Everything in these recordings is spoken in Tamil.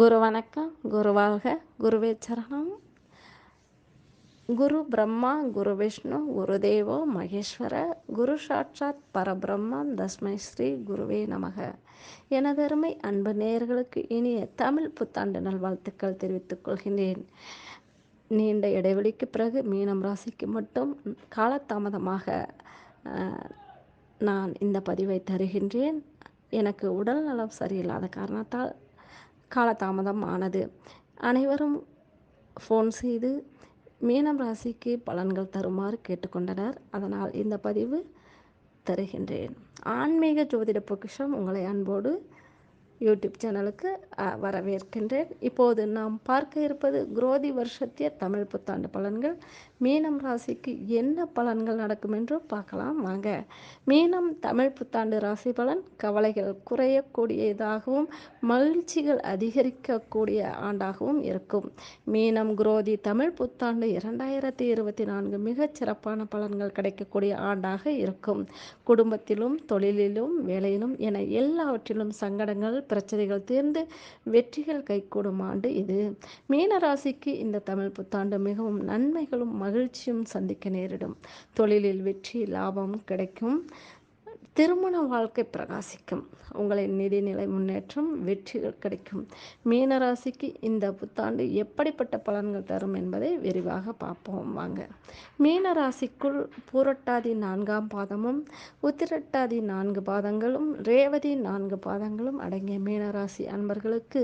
குரு வணக்கம் குரு வாழ்க குருவே சரணம். குரு பிரம்மா குரு விஷ்ணு குரு தேவோ மகேஸ்வர குரு சாட்சாத் பரபிரம்மா தஸ்மை ஸ்ரீ குருவே நமக. எனதருமை அன்பு நேயர்களுக்கு இனிய தமிழ் புத்தாண்டு நல்வாழ்த்துக்கள் தெரிவித்துக் கொள்கின்றேன். நீண்ட இடைவெளிக்கு பிறகு மீனம் ராசிக்கு மட்டும் காலதாமதமாக நான் இந்த பதிவை தருகின்றேன். எனக்கு உடல் நலம் சரியில்லாத காரணத்தால் காலதாமதம் ஆனது அனைவரும் ஃபோன் செய்து மீனம் ராசிக்கு பலன்கள் தருமாறு கேட்டுக்கொண்டனர். அதனால் இந்த பதிவு தருகின்றேன். ஆன்மீக ஜோதிட பொக்கிஷம் உங்களை அன்போடு யூடியூப் சேனலுக்கு வரவேற்கின்றேன். இப்போது நாம் பார்க்க இருப்பது குரோதி வருஷத்திய தமிழ் புத்தாண்டு பலன்கள். மீனம் ராசிக்கு என்ன பலன்கள் நடக்கும் என்று பார்க்கலாம். வாங்க. மீனம் தமிழ் புத்தாண்டு ராசி பலன் கவலைகள் குறையக்கூடியதாகவும் மகிழ்ச்சிகள் அதிகரிக்கக்கூடிய ஆண்டாகவும் இருக்கும். மீனம் குரோதி தமிழ் புத்தாண்டு இரண்டாயிரத்தி இருபத்தி நான்கு மிகச் சிறப்பான பலன்கள் கிடைக்கக்கூடிய ஆண்டாக இருக்கும். குடும்பத்திலும் தொழிலிலும் வேலையிலும் என எல்லாவற்றிலும் சங்கடங்கள் பிரச்சனைகள் தீர்ந்து வெற்றிகள் கைகூடும் ஆண்டு இது. மீன ராசிக்கு இந்த தமிழ் புத்தாண்டு மிகவும் நன்மைகளும் மகிழ்ச்சியும் சந்திக்க நேரிடும். தொழிலில் வெற்றி லாபம் கிடைக்கும். திருமண வாழ்க்கை பிரகாசிக்கும். உங்களின் நிதிநிலை முன்னேற்றம் வெற்றிகள் கிடைக்கும். மீனராசிக்கு இந்த புத்தாண்டு எப்படிப்பட்ட பலன்கள் தரும் என்பதை விரிவாக பார்ப்போம். வாங்க. மீனராசிக்குள் பூரட்டாதி நான்காம் பாதமும் உத்திரட்டாதி நான்கு பாதங்களும் ரேவதி நான்கு பாதங்களும் அடங்கிய மீனராசி அன்பர்களுக்கு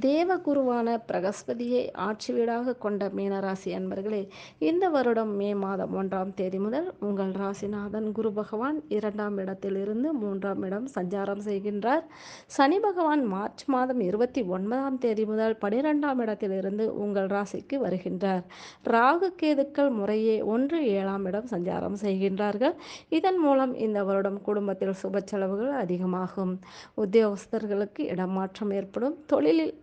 தேவகுருவான பிரகஸ்பதியை ஆட்சி வீடாக கொண்ட மீனராசி அன்பர்களே இந்த வருடம் மே மாதம் ஒன்றாம் தேதி முதல் உங்கள் ராசிநாதன் குரு பகவான் இரண்டாம் இடத்திலிருந்து மூன்றாம் இடம் சஞ்சாரம் செய்கின்றார். சனி பகவான் மார்ச் மாதம் இருபத்தி ஒன்பதாம் தேதி முதல் பனிரெண்டாம் இடத்திலிருந்து உங்கள் ராசிக்கு வருகின்றார். ராகு கேதுக்கள் முறையே ஒன்று ஏழாம் இடம் சஞ்சாரம் செய்கின்றார்கள். இதன் மூலம் இந்த வருடம் குடும்பத்தில் சுப செலவுகள் அதிகமாகும். உத்தியோகஸ்தர்களுக்கு இடமாற்றம் ஏற்படும். தொழிலில்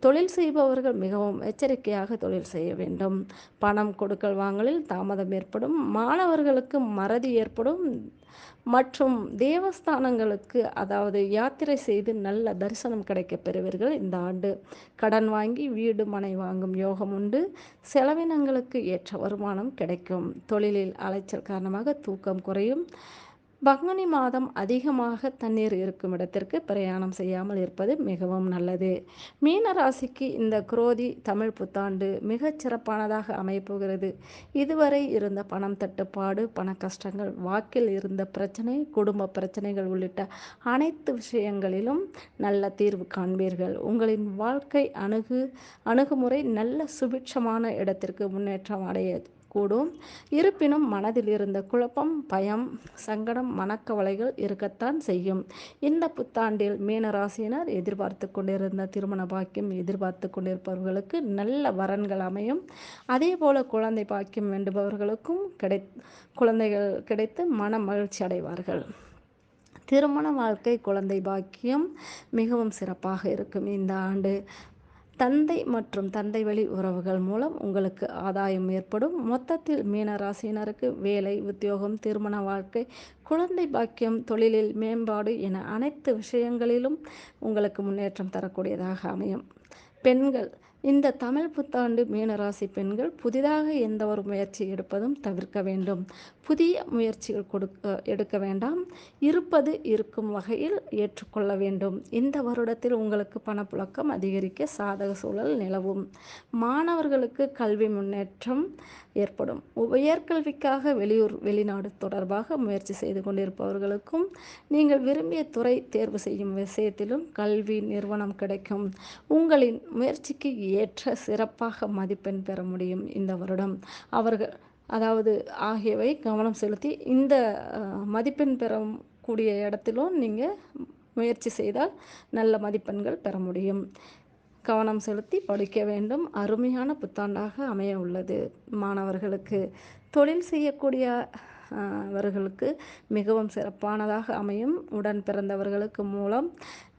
தொழில் செய்பவர்கள் மிகவும் எச்சரிக்கையாக தொழில் செய்ய வேண்டும். பணம் கொடுக்கல் வாங்கலில் தாமதம் ஏற்படும். மாணவர்களுக்கு மறதி ஏற்படும். மற்றும் தேவஸ்தானங்களுக்கு அதாவது யாத்திரை செய்து நல்ல தரிசனம் கிடைக்க பெறுவீர்கள் இந்த ஆண்டு. கடன் வாங்கி வீடு மனை வாங்கும் யோகம் உண்டு. செலவினங்களுக்கு ஏற்ற வருமானம் கிடைக்கும். தொழிலில் அலைச்சல் காரணமாக தூக்கம் குறையும். பங்குனி மாதம் அதிகமாக தண்ணீர் இருக்கும் இடத்திற்கு பிரயாணம் செய்யாமல் இருப்பது மிகவும் நல்லது. மீன ராசிக்கு இந்த குரோதி தமிழ் புத்தாண்டு மிகச் சிறப்பானதாக அமைப்புகிறது இதுவரை இருந்த பணம் தட்டுப்பாடு பண கஷ்டங்கள் வாக்கில் இருந்த பிரச்சனை குடும்ப பிரச்சனைகள் உள்ளிட்ட அனைத்து விஷயங்களிலும் நல்ல தீர்வு காண்பீர்கள். உங்களின் வாழ்க்கை அணுகு அணுகுமுறை நல்ல சுபிட்சமான இடத்திற்கு முன்னேற்றம் அடைய கூடும். இருப்பினும் மனதில் இருந்த குழப்பம் பயம் சங்கடம் மனக்கவலைகள் இருக்கத்தான் செய்யும். இந்த புத்தாண்டில் மீனராசியினர் எதிர்பார்த்து கொண்டிருந்த திருமண பாக்கியம் எதிர்பார்த்து கொண்டிருப்பவர்களுக்கு நல்ல வரன்கள் அமையும். அதே போல குழந்தை பாக்கியம் வேண்டுபவர்களுக்கும் கிடை குழந்தைகள் கிடைத்து மன மகிழ்ச்சி அடைவார்கள். திருமண வாழ்க்கை குழந்தை பாக்கியம் மிகவும் சிறப்பாக இருக்கும் இந்த ஆண்டு. தந்தை மற்றும் தந்தை வழி உறவுகள் மூலம் உங்களுக்கு ஆதாயம் ஏற்படும். மொத்தத்தில் மீன ராசியினருக்கு வேலை உத்தியோகம் திருமண வாழ்க்கை குழந்தை பாக்கியம் தொழிலில் மேம்பாடு என அனைத்து விஷயங்களிலும் உங்களுக்கு முன்னேற்றம் தரக்கூடியதாக அமையும். பெண்கள் இந்த தமிழ் புத்தாண்டு மீனராசி பெண்கள் புதிதாக எந்த ஒரு முயற்சி எடுப்பதும் தவிர்க்க வேண்டும். புதிய முயற்சிகள் கொடுக்க எடுக்க வேண்டாம். இருப்பது இருக்கும் வகையில் ஏற்றுக்கொள்ள வேண்டும். இந்த வருடத்தில் உங்களுக்கு பணப்புழக்கம் அதிகரிக்க சாதக சூழல் நிலவும். மாணவர்களுக்கு கல்வி முன்னேற்றம் ஏற்படும். உயர்கல்விக்காக வெளியூர் வெளிநாடு தொடர்பாக முயற்சி செய்து கொண்டிருப்பவர்களுக்கும் நீங்கள் விரும்பிய துறை தேர்வு செய்யும் விஷயத்திலும் கல்வி நிறுவனம் கிடைக்கும். உங்களின் முயற்சிக்கு ஏற்ற சிறப்பாக மதிப்பெண் பெற முடியும் இந்த வருடம். அவர்கள் அதாவது ஆகியவை கவனம் செலுத்தி இந்த மதிப்பெண் பெறக்கூடிய இடத்திலும் நீங்கள் முயற்சி செய்தால் நல்ல மதிப்பெண்கள் பெற முடியும். கவனம் செலுத்தி படிக்க வேண்டும். அருமையான புத்தாண்டாக அமைய உள்ளது மாணவர்களுக்கு. தொழில் செய்யக்கூடிய அவர்களுக்கு மிகவும் சிறப்பானதாக அமையும். உடன் பிறந்தவர்களுக்கு மூலம்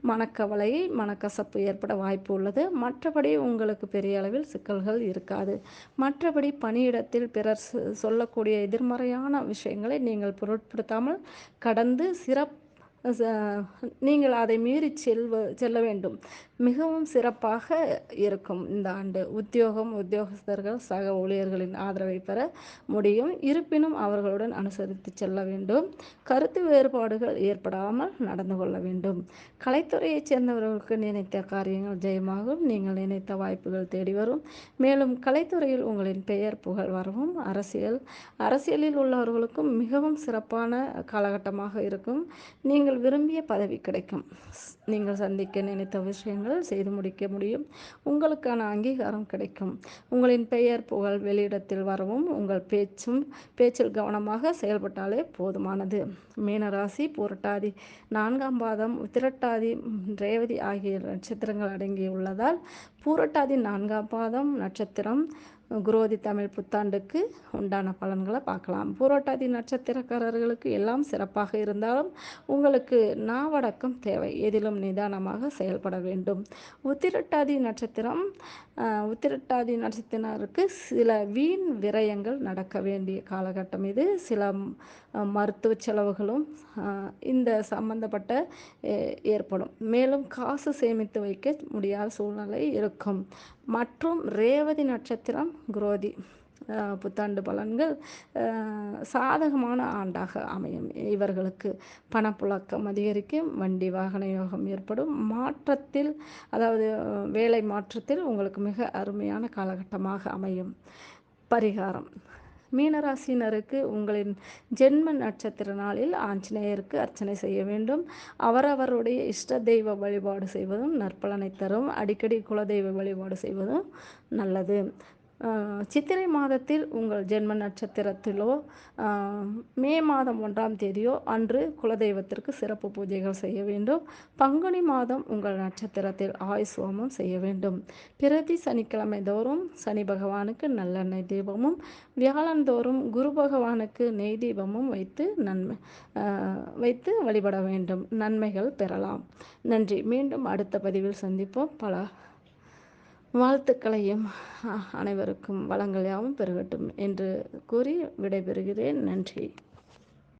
மனக்கவலை மனக்கசப்பு ஏற்பட வாய்ப்பு உள்ளது. மற்றபடி உங்களுக்கு பெரிய அளவில் சிக்கல்கள் இருக்காது. மற்றபடி பணியிடத்தில் பிறர் சொல்லக்கூடிய எதிர்மறையான விஷயங்களை நீங்கள் பொருட்படுத்தாமல் கடந்து சிறப் நீங்கள் அதை மீறி செல்வ செல்ல வேண்டும். மிகவும் சிறப்பாக இருக்கும் இந்த ஆண்டு. உத்தியோகம் உத்தியோகஸ்தர்கள் சக ஊழியர்களின் ஆதரவை பெற முடியும். இருப்பினும் அவர்களுடன் அனுசரித்து செல்ல வேண்டும். கருத்து வேறுபாடுகள் ஏற்படாமல் நடந்து கொள்ள வேண்டும். கலைத்துறையைச் சேர்ந்தவர்களுக்கு நினைத்த காரியங்கள் ஜெயமாகும். நீங்கள் நினைத்த வாய்ப்புகள் தேடி வரும். மேலும் கலைத்துறையில் உங்களின் பெயர் புகழ் வரவும் அரசியல் அரசியலில் உள்ளவர்களுக்கும் மிகவும் சிறப்பான காலகட்டமாக இருக்கும். நீங்கள் விரும்பிய பதவி கிடைக்கும். நீங்கள் சந்திக்க நினைத்த விஷயங்கள் செய்து முடிக்க முடியும். உங்களுக்கான அங்கீகாரம் கிடைக்கும். உங்களின் பெயர் புகழ் வெளியிடத்தில் வரவும் உங்கள் பேச்சும் பேச்சில் கவனமாக செயல்பட்டாலே போதுமானது. மீனராசி புரட்டாதி. நான்காம் பாதம் உத்திரட்டாதி ரேவதி ஆகிய நட்சத்திரங்கள் அடங்கியுள்ளதால் பூரட்டாதி நான்காம் பாதம் நட்சத்திரம் குரோதி தமிழ் புத்தாண்டுக்கு உண்டான பலன்களை பார்க்கலாம். பூரோட்டாதி நட்சத்திரக்காரர்களுக்கு எல்லாம் சிறப்பாக இருந்தாலும் உங்களுக்கு நாவடக்கம் தேவை. எதிலும் நிதானமாக செயல்பட வேண்டும். உத்திரட்டாதி நட்சத்திரம் உத்திரட்டாதி நட்சத்திரருக்கு சில வீண் விரயங்கள் நடக்க வேண்டிய காலகட்டம் இது. சில மருத்துவ செலவுகளும் இந்த சம்பந்தப்பட்ட ஏற்படும். மேலும் காசு சேமித்து வைக்க முடியாத சூழ்நிலை இருக்கும் இருக்கும். மற்றும் ரேவதி நட்சத்திரம் குரோதி புத்தாண்டு பலன்கள் சாதகமான ஆண்டாக அமையும். இவர்களுக்கு பணப்புழக்கம் அதிகரிக்கும் வண்டி வாகன யோகம் ஏற்படும். மாற்றத்தில் அதாவது வேலை மாற்றத்தில் உங்களுக்கு மிக அருமையான காலகட்டமாக அமையும். பரிகாரம். மீனராசினருக்கு உங்களின் ஜென்ம நட்சத்திர நாளில் ஆஞ்சநேயருக்கு அர்ச்சனை செய்ய வேண்டும். அவரவருடைய இஷ்ட தெய்வ வழிபாடு செய்வதும் நற்பலனை தரும். அடிக்கடி குலதெய்வ வழிபாடு செய்வதும் நல்லது. சித்திரை மாதத்தில் உங்கள் ஜென்ம நட்சத்திரத்திலோ மே மாதம் ஒன்றாம் தேதியோ அன்று குலதெய்வத்திற்கு சிறப்பு பூஜைகள் செய்ய வேண்டும். பங்குனி மாதம் உங்கள் நட்சத்திரத்தில் ஆயுஸ்வமும் செய்ய வேண்டும். பிரதி சனிக்கிழமை தோறும் சனி பகவானுக்கு நல்லெண்ணெய் தீபமும் வியாழந்தோறும் குரு பகவானுக்கு நெய் தீபமும் வைத்து நன்மை வைத்து வழிபட வேண்டும். நன்மைகள் பெறலாம். நன்றி. மீண்டும் அடுத்த பதிவில் சந்திப்போம். பல வாழ்த்துக்களையும் அனைவருக்கும் வளங்கள் யாவும் பெருகட்டும் என்று கூறி விடைபெறுகிறேன். நன்றி.